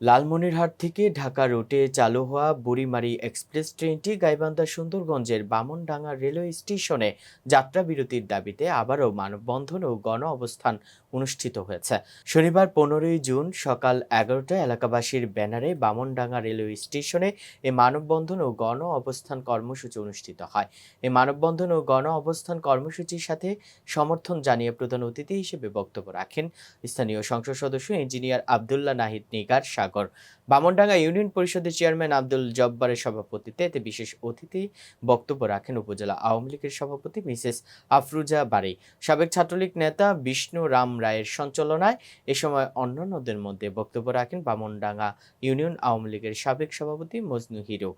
লালমনিরহাট থেকে ঢাকা রুটে চালু হওয়া বুড়িমারি এক্সপ্রেস ট্রেনটি গাইবান্ধা সুন্দরগঞ্জের বামনডাঙ্গা রেলওয়ে স্টেশনে যাত্রা বিরতির দাবিতে আবারও মানববন্ধন ও গণ অবস্থান অনুষ্ঠিত হয়েছে। শনিবার পনেরোই জুন সকাল এগারোটায় এলাকাবাসীর ব্যানারে বামনডাঙ্গা রেলওয়ে স্টেশনে এ মানববন্ধন ও গণ অবস্থান কর্মসূচি অনুষ্ঠিত হয়। এই মানববন্ধন ও গণ অবস্থান কর্মসূচির সাথে সমর্থন জানিয়ে প্রধান অতিথি হিসেবে বক্তব্য রাখেন। স্থানীয় সংসদ সদস্য ইঞ্জিনিয়ার আবদুল্লাহ নাহিদ নিগার সাগর বামনডাঙ্গা ইউনিয়ন পরিষদের চেয়ারম্যান আব্দুল জব্বারের সভাপতিত্বে এতে বিশেষ অতিথি বক্তব্য রাখেন উপজেলা আওয়ামী লীগের সভাপতি মিসেস আফরুজা বাড়ি সাবেক ছাত্রলীগ নেতা বিষ্ণু রাম রায়ের সঞ্চালনায় এ সময় অন্যান্যদের মধ্যে বক্তব্য রাখেন বামনডাঙ্গা ইউনিয়ন আওয়ামী লীগের সাবেক সভাপতি মজনু হিরো।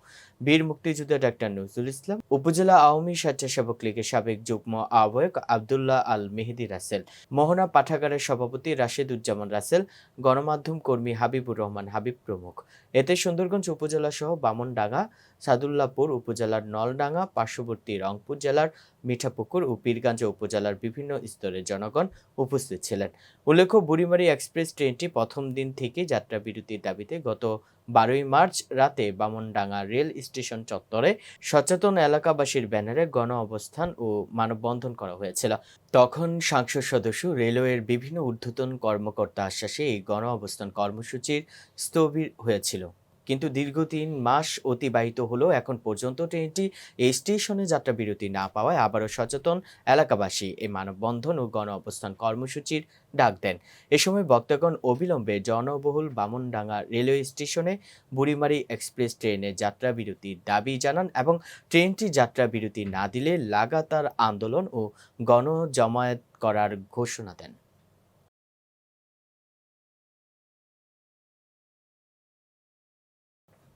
বীর মুক্তিযোদ্ধা ডাক্তার নজরুল ইসলাম, উপজেলা আওয়ামী স্বেচ্ছাসেবক লীগের সাবেক যুগ্ম আহ্বায়ক আবদুল্লাহ আল মেহেদি রাসেল, মোহনা পাঠাগারের সভাপতি রাশেদুজ্জামান রাসেল, গণমাধ্যম কর্মী হাবিবুর রহমান হাবিব প্রমুখ। এতে সুন্দরগঞ্জ উপজেলা সহ বামনডাঙ্গা, সাদুল্লাপুর উপজেলার নলডাঙ্গা, পার্শ্ববর্তী রংপুর জেলার মিঠাপুকুর ও পীরগঞ্জ উপজেলার বিভিন্ন স্তরের জনগণ উপস্থিত ছিলেন। উল্লেখ্য, বুড়িমারি এক্সপ্রেস ট্রেনটি প্রথম দিন থেকে যাত্রা বিরতির দাবিতে গত বারোই মার্চ রাতে বামনডাঙ্গা রেল স্টেশন চত্বরে সচেতন এলাকাবাসীর ব্যানারে গণ অবস্থান ও মানববন্ধন করা হয়েছিল। তখন সাংসদ সদস্য রেলওয়ের বিভিন্ন ঊর্ধ্বতন কর্মকর্তা আশ্বাসে এই গণ অবস্থান কর্মসূচির স্থবির হয়েছিল। কিন্তু দীর্ঘ তিন মাস অতিবাহিত হলেও এখন পর্যন্ত ট্রেনটি এই স্টেশনে যাত্রা বিরতি না পাওয়ায় আবারও সচেতন এলাকাবাসী এই মানববন্ধন ও গণ অবস্থান কর্মসূচির ডাক দেন। এ সময় বক্তাগণ অবিলম্বে জনবহুল বামনডাঙ্গা রেলওয়ে স্টেশনে বুড়িমারি এক্সপ্রেস ট্রেনের যাত্রা বিরতির দাবি জানান এবং ট্রেনটি যাত্রা বিরতি না দিলে লাগাতার আন্দোলন ও গণজমায়েত করার ঘোষণা দেন।